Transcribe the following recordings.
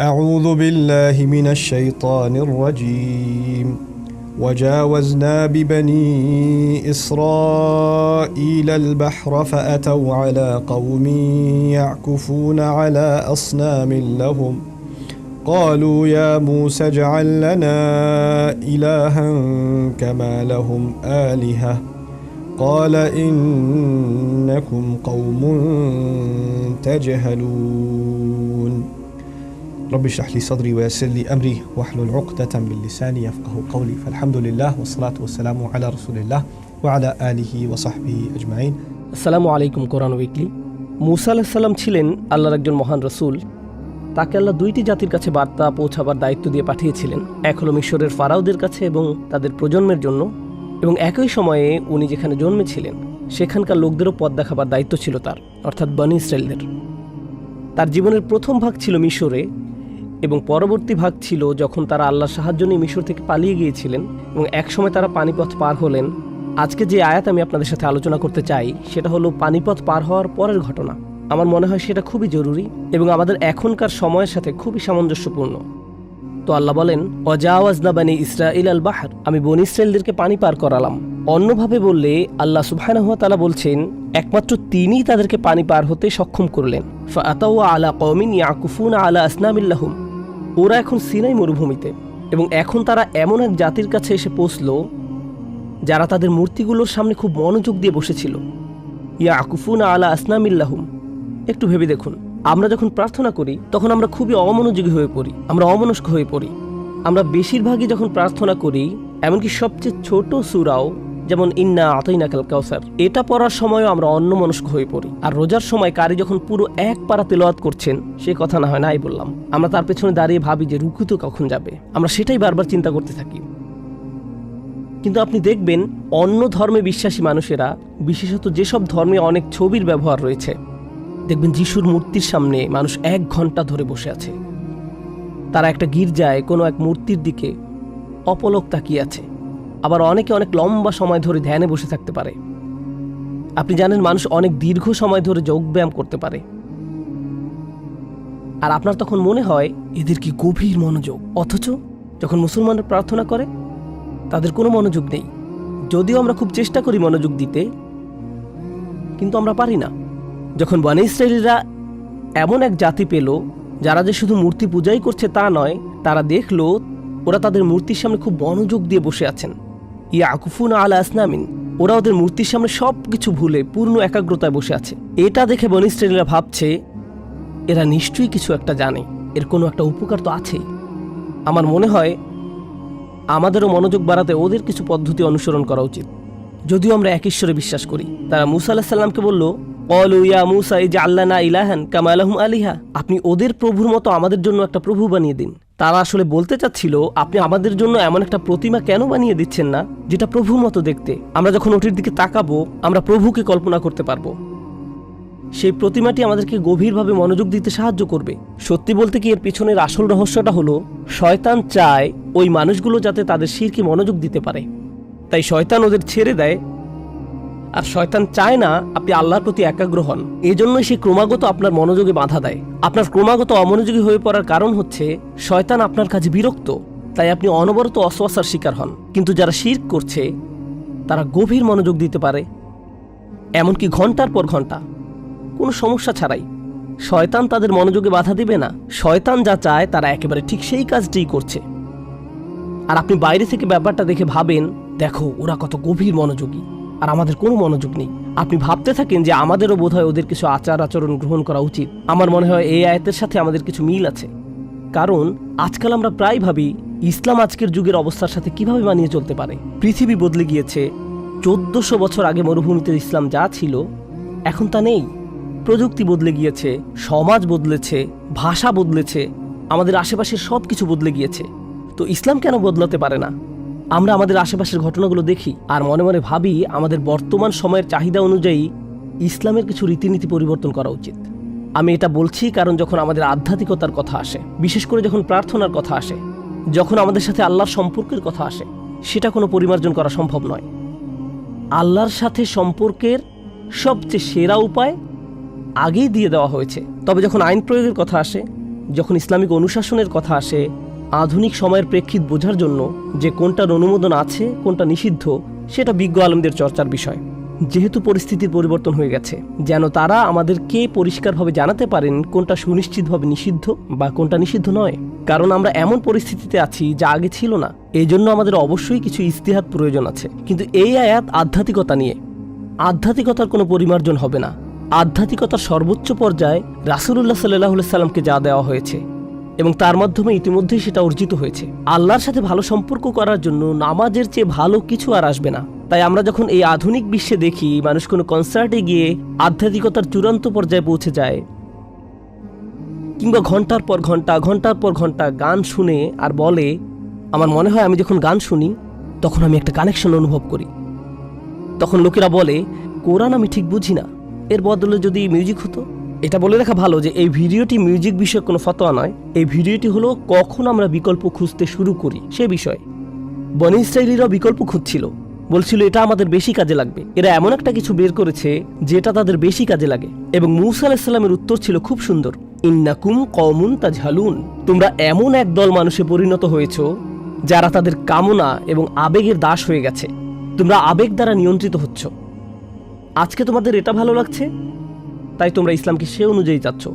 أعوذ بالله من الشيطان الرجيم. وجاوزنا ببني إسرائيل البحر فأتوا على قوم يعكفون على أصنام لهم. قالوا يا موسى اجعل لنا إلها كما لهم آلهة. قال إنكم قوم تجهلون. رب اشرح لي صدري ويسر لي امري واحلل عقدة من لساني يفقه قولي فالحمد لله والصلاة والسلام على رسول الله وعلى آله وصحبه أجمعين আসসালামু আলাইকুম কোরআন উইকলি মুসা আলাহিসাল্লাম ছিলেন আল্লাহর একজন মহান রসুল তাকে আল্লাহ দুইটি জাতির কাছে বার্তা পৌঁছাবার দায়িত্ব দিয়ে পাঠিয়েছিলেন এক হলো মিশরের ফারাউদের কাছে এবং তাদের প্রজন্মের জন্য এবং একই সময়ে উনি যেখানে জন্মেছিলেন সেখানকার লোকদেরও পথ দেখাবার দায়িত্ব ছিল তার অর্থাৎ বনি ইসরায়েলদের তার জীবনের প্রথম ভাগ ছিল মিশরে এবং পরবর্তী ভাগ ছিল যখন তারা আল্লাহর সাহায্য নিয়ে মিশর থেকে পালিয়ে গিয়েছিলেন এবং একসময় তারা পানিপথ পার হলেন। আজকে যে আয়াত আমি আপনাদের সাথে আলোচনা করতে চাই, সেটা হলো পানিপথ পার হওয়ার পরের ঘটনা। আমার মনে হয় সেটা খুবই জরুরি এবং আমাদের এখনকার সময়ের সাথে খুবই সামঞ্জস্যপূর্ণ। তো আল্লাহ বলেন, অজাওয়াজনা বানি ইসরাইল আল বাহার। আমি বনি ইসরায়েলদেরকে পানি পার করালাম। অন্যভাবে বললে, আল্লাহ সুবহানাহুয়া তালা বলছেন, একমাত্র তিনিই তাদেরকে পানি পার হতে সক্ষম করলেন। আলা কমিন ইয়াকুফুন আলা আসনামিল্লাহুম ওরা এখন সিনাই মরুভূমিতে এবং এখন তারা এমন এক জাতির কাছে এসে পৌঁছল যারা তাদের মূর্তিগুলোর সামনে খুব মনোযোগ দিয়ে বসেছিল। ইয়া আকুফুন আলা আসনামিল্লাহুম। একটু ভেবে দেখুন, আমরা যখন প্রার্থনা করি, তখন আমরা খুবই অমনোযোগী হয়ে পড়ি, আমরা অমনস্ক হয়ে পড়ি। আমরা বেশিরভাগই যখন প্রার্থনা করি, এমনকি সবচেয়ে ছোট সুরাও যেমন ইন্না আতইনা কাল কাউসার। এটা পড়ার সময়ও আমরা অন্যমনস্ক হয়ে পড়ি। আর রোজার সময় কারি যখন পুরো এক পারা তেলাওয়াত করছেন, সে কথা না হয় নাই বললাম। আমরা তার পেছনে দাঁড়িয়ে ভাবি যে রুকু তো কখন যাবে। আমরা সেটাই বারবার চিন্তা করতে থাকি। কিন্তু আপনি দেখবেন, অন্য ধর্মে বিশ্বাসী মানুষেরা, বিশেষত যেসব ধর্মে অনেক ছবির ব্যবহার রয়েছে, দেখবেন যিশুর মূর্তির সামনে মানুষ এক ঘণ্টা ধরে বসে আছে। তারা একটা গির্জায় কোনো এক মূর্তির দিকে অপলক তাকিয়ে আছে। আবার অনেকে অনেক লম্বা সময় ধরে ধ্যানে বসে থাকতে পারে। আপনি জানেন মানুষ অনেক দীর্ঘ সময় ধরে যোগব্যায়াম করতে পারে। আর আপনার তখন মনে হয়, এদের কি গভীর মনোযোগ? অথচ যখন মুসলমানরা প্রার্থনা করে, তাদের কোনো মনোযোগ নেই। যদিও আমরা খুব চেষ্টা করি মনোযোগ দিতে, কিন্তু আমরা পারি না। যখন বনে ইসরায়েলিরা এমন এক জাতি পেল, যারা যে শুধু মূর্তি পূজাই করছে তা নয়, তারা দেখল ওরা তাদের মূর্তির সামনে খুব মনোযোগ দিয়ে বসে আছেন। ইয়া আকুফুন আল আসনামিন। ওরা ওদের মূর্তির সামনে সব কিছু ভুলে পূর্ণ একাগ্রতায় বসে আছে। এটা দেখে বন ইসরায়েলিরা ভাবছে, এরা নিশ্চয়ই কিছু একটা জানে। এর কোনো একটা উপকার তো আছেই আমার মনে হয়, আমাদেরও মনোযোগ বাড়াতে ওদের কিছু পদ্ধতি অনুসরণ করা উচিত। যদিও আমরা এক ঈশ্বরে বিশ্বাস করি। তারা মুসা আল্লাহ সাল্লামকে বলল অলু ইয়া মুসা এই যে আল্লাহ না ইলাহান কামা আলহম আলিহা আপনি ওদের প্রভুর মতো আমাদের জন্য একটা প্রভু বানিয়ে দিন। তারা আসলে বলতে চাচ্ছিল, আপনি আমাদের জন্য এমন একটা প্রতিমা কেন বানিয়ে দিচ্ছেন না, যেটা প্রভুর মতো দেখতে? আমরা যখন ওটির দিকে তাকাবো, আমরা প্রভুকে কল্পনা করতে পারব। সেই প্রতিমাটি আমাদেরকে গভীরভাবে মনোযোগ দিতে সাহায্য করবে। সত্যি বলতে কি এর পিছনের আসল রহস্যটা হলো, শয়তান চায় ওই মানুষগুলো যাতে তাদের শিরকে মনোযোগ দিতে পারে। তাই শয়তান ওদের ছেড়ে দেয় আর শয়তান চায় না আপনি আল্লাহর প্রতি একাগ্র হন। এজন্যই সে ক্রমাগত আপনার মনোযোগে বাধা দেয়। আপনার ক্রমাগত অমনোযোগী হয়ে পড়ার কারণ হচ্ছে, শয়তান আপনার কাছে বিরক্ত, তাই আপনি অনবরত অশ্বাসার শিকার হন। কিন্তু যারা শির করছে, তারা গভীর মনোযোগ দিতে পারে। এমনকি ঘণ্টার পর ঘণ্টা। কোনো সমস্যা ছাড়াই। শয়তান তাদের মনোযোগে বাধা দিবে না। শয়তান যা চায়, তারা একেবারে ঠিক সেই কাজটিই করছে। আর আপনি বাইরে থেকে ব্যাপারটা দেখে ভাবেন, দেখো, ওরা কত গভীর মনোযোগী। আর আমাদের কোনো মনোযোগ নেই। আপনি ভাবতে থাকেন যে আমাদেরও বোধহয় ওদের কিছু আচার আচরণ গ্রহণ করা উচিত। আমার মনে হয় এই আয়তের সাথে আমাদের কিছু মিল আছে। কারণ আজকাল আমরা প্রায় ভাবি, ইসলাম আজকের যুগের অবস্থার সাথে কীভাবে মানিয়ে চলতে পারে? পৃথিবী বদলে গিয়েছে, চোদ্দশো বছর আগে মরুভূমিতে ইসলাম যা ছিল, এখন তা নেই। প্রযুক্তি বদলে গিয়েছে, সমাজ বদলেছে, ভাষা বদলেছে, আমাদের আশেপাশের সব কিছু বদলে গিয়েছে। তো ইসলাম কেন বদলাতে পারে না? আমরা আমাদের আশেপাশের ঘটনাগুলো দেখি আর মনে মনে ভাবি আমাদের বর্তমান সময়ের চাহিদা অনুযায়ী ইসলামের কিছু রীতিনীতি পরিবর্তন করা উচিত। আমি এটা বলছি কারণ যখন আমাদের আধ্যাত্মিকতার কথা আসে, বিশেষ করে যখন প্রার্থনার কথা আসে, যখন আমাদের সাথে আল্লাহর সম্পর্কের কথা আসে, সেটা কোনো পরিমার্জন করা সম্ভব নয়। আল্লাহর সাথে সম্পর্কের সবচেয়ে সেরা উপায় আগেই দিয়ে দেওয়া হয়েছে। তবে যখন আইন প্রয়োগের কথা আসে, যখন ইসলামিক অনুশাসনের কথা আসে আধুনিক সময়ের প্রেক্ষিত বোঝার জন্য যে কোনটার অনুমোদন আছে, কোনটা নিষিদ্ধ, সেটা বিজ্ঞ আলমদের চর্চার বিষয়। যেহেতু পরিস্থিতির পরিবর্তন হয়ে গেছে, যেন তারা আমাদেরকে পরিষ্কারভাবে জানাতে পারেন কোনটা সুনিশ্চিতভাবে নিষিদ্ধ বা কোনটা নিষিদ্ধ নয়। কারণ আমরা এমন পরিস্থিতিতে আছি যা আগে ছিল না। এই জন্য আমাদের অবশ্যই কিছু ইস্তিহাদ প্রয়োজন আছে। কিন্তু এই আয়াত আধ্যাত্মিকতা নিয়ে। আধ্যাত্মিকতার কোনো পরিমার্জন হবে না। আধ্যাত্মিকতার সর্বোচ্চ পর্যায়ে রাসুলুল্লাহ সাল্লাহ সাল্লামকে যা দেওয়া হয়েছে। এবং তার মাধ্যমে ইতিমধ্যেই সেটা অর্জিত হয়েছে। আল্লাহর সাথে ভালো সম্পর্ক করার জন্য নামাজের চেয়ে ভালো কিছু আর আসবে না। তাই আমরা যখন এই আধুনিক বিশ্বে দেখি, মানুষ কোনো কনসার্টে গিয়ে আধ্যাত্মিকতার চূড়ান্ত পর্যায়ে পৌঁছে যায়, কিংবা ঘণ্টার পর ঘণ্টা, ঘণ্টার পর ঘণ্টা গান শুনে আর বলে, আমার মনে হয় আমি যখন গান শুনি, তখন আমি একটা কানেকশন অনুভব করি। তখন লোকেরা বলে, কোরআন আমি ঠিক বুঝি না। এর বদলে যদি মিউজিক হতো এটা বলে রাখা ভালো যে এই ভিডিওটি মিউজিক বিষয়ক কোনো ফতোয়া নয়। এই ভিডিওটি হলো কখন আমরা বিকল্প খুঁজতে শুরু করি, সে বিষয়। বনি ইসরায়েলিরা বিকল্প খুঁজছিল। বলছিল, এটা আমাদের বেশি কাজে লাগবে। এরা এমন একটা কিছু বের করেছে যেটা তাদের বেশি কাজে লাগে। এবং মুসা আলাহিসাল্লামের উত্তর ছিল খুব সুন্দর, ইন্নাকুম কমুন তা ঝালুন তোমরা এমন এক দল মানুষে পরিণত হয়েছ যারা তাদের কামনা এবং আবেগের দাস হয়ে গেছে। তোমরা আবেগ দ্বারা নিয়ন্ত্রিত হচ্ছ। আজকে তোমাদের এটা ভালো লাগছে? তাই তোমরা ইসলামকে সে অনুযায়ী চাচ্ছ।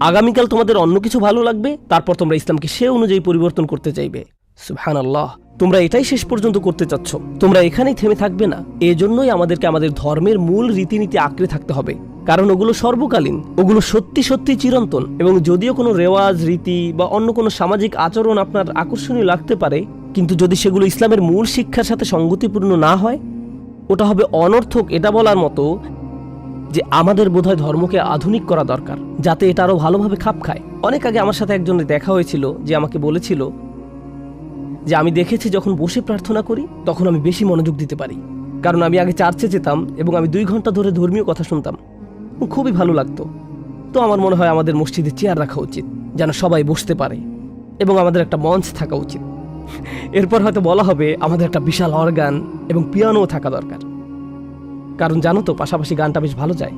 আগামীকাল তোমাদের অন্য কিছু ভালো লাগবে, তারপর তোমরা ইসলামকে সে অনুযায়ী পরিবর্তন করতে চাইবে। সুবহান আল্লাহ তোমরা এটাই শেষ পর্যন্ত করতে চাচ্ছ। তোমরা এখানেই থেমে থাকবে না। এজন্যই আমাদেরকে আমাদের ধর্মের মূল রীতিনীতি আঁকড়ে থাকতে হবে। কারণ ওগুলো সর্বকালীন, ওগুলো সত্যি সত্যি চিরন্তন। এবং যদিও কোনো রেওয়াজ, রীতি বা অন্য কোনো সামাজিক আচরণ আপনার আকর্ষণীয় লাগতে পারে, কিন্তু যদি সেগুলো ইসলামের মূল শিক্ষার সাথে সঙ্গতিপূর্ণ না হয়, ওটা হবে অনর্থক এটা বলার মতো যে আমাদের বোধহয় ধর্মকে আধুনিক করা দরকার, যাতে এটা আরও ভালোভাবে খাপ খায়। অনেক আগে আমার সাথে একজনের দেখা হয়েছিল, যে আমাকে বলেছিল যে আমি দেখেছি যখন বসে প্রার্থনা করি, তখন আমি বেশি মনোযোগ দিতে পারি। কারণ আমি আগে চার্চে যেতাম এবং আমি দুই ঘণ্টা ধরে ধর্মীয় কথা শুনতাম। খুবই ভালো লাগতো। তো আমার মনে হয় আমাদের মসজিদে চেয়ার রাখা উচিত, যেন সবাই বসতে পারে এবং আমাদের একটা মঞ্চ থাকা উচিত। এরপর হয়তো বলা হবে, আমাদের একটা বিশাল অর্গান এবং পিয়ানোও থাকা দরকার। কারণ জানো তো, পাশাপাশি গানটা বেশ ভালো যায়।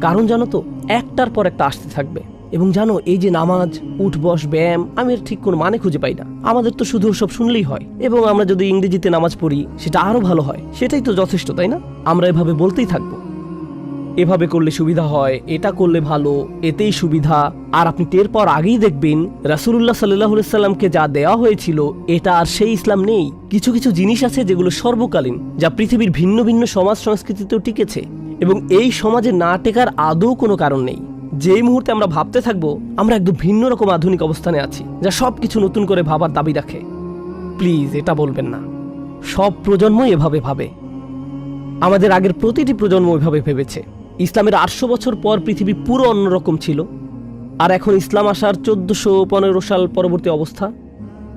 কারণ জানো তো, একটার পর একটা আসতে থাকবে। এবং জানো, এই যে নামাজ উঠ বস ব্যায়াম, আমি এর ঠিক কোনো মানে খুঁজে পাই না। আমাদের তো শুধু সব শুনলেই হয়। এবং আমরা যদি ইংরেজিতে নামাজ পড়ি, সেটা আরও ভালো হয়। সেটাই তো যথেষ্ট, তাই না? আমরা এভাবে বলতেই থাকব। এভাবে করলে সুবিধা হয়, এটা করলে ভালো, এতেই সুবিধা। আর আপনি টের পর আগেই দেখবেন, রাসুলুল্লাহ সাল্লাহ সাল্লামকে যা দেওয়া হয়েছিল, এটা আর সেই ইসলাম নেই। কিছু কিছু জিনিস আছে যেগুলো সর্বকালীন, যা পৃথিবীর ভিন্ন ভিন্ন সমাজ সংস্কৃতিতেও টিকেছে। এবং এই সমাজে না টেকার আদৌ কোনো কারণ নেই। যেই মুহূর্তে আমরা ভাবতে থাকব, আমরা একদম ভিন্ন রকম আধুনিক অবস্থানে আছি, যা সব কিছু নতুন করে ভাবার দাবি রাখে। প্লিজ, এটা বলবেন না। সব প্রজন্মই এভাবে ভাবে। আমাদের আগের প্রতিটি প্রজন্ম ওইভাবে ভেবেছে। ইসলামের আটশো বছর পর পৃথিবী পুরো অন্যরকম ছিল। আর এখন ইসলাম আসার চোদ্দশো পনেরো সাল পরবর্তী অবস্থা।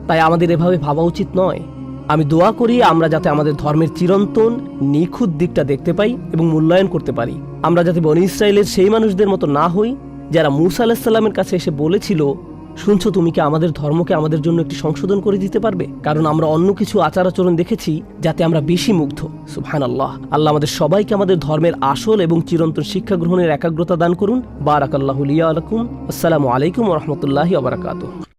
তাই আমাদের এভাবে ভাবা উচিত নয়। আমি দোয়া করি আমরা যাতে আমাদের ধর্মের চিরন্তন, নিখুঁত দিকটা দেখতে পাই এবং মূল্যায়ন করতে পারি। আমরা যাতে বনি ইসরায়েলের সেই মানুষদের মতো না হই, যারা মুসা আলাহিসাল্লামের কাছে এসে বলেছিল শুনছো তুমি কি আমাদের ধর্মকে আমাদের জন্য একটি সংশোধন করে দিতে পারবে? কারণ আমরা অন্য কিছু আচার আচরণ দেখেছি যাতে আমরা বেশি মুগ্ধ। সুহান আল্লাহ আল্লাহ আমাদের সবাইকে আমাদের ধর্মের আসল এবং চিরন্তন শিক্ষা গ্রহণের একাগ্রতা দান করুন। বারাকাল্লাহ লিয়া আলাকুম আসসালামু আলাইকুম রহমতুল্লাহি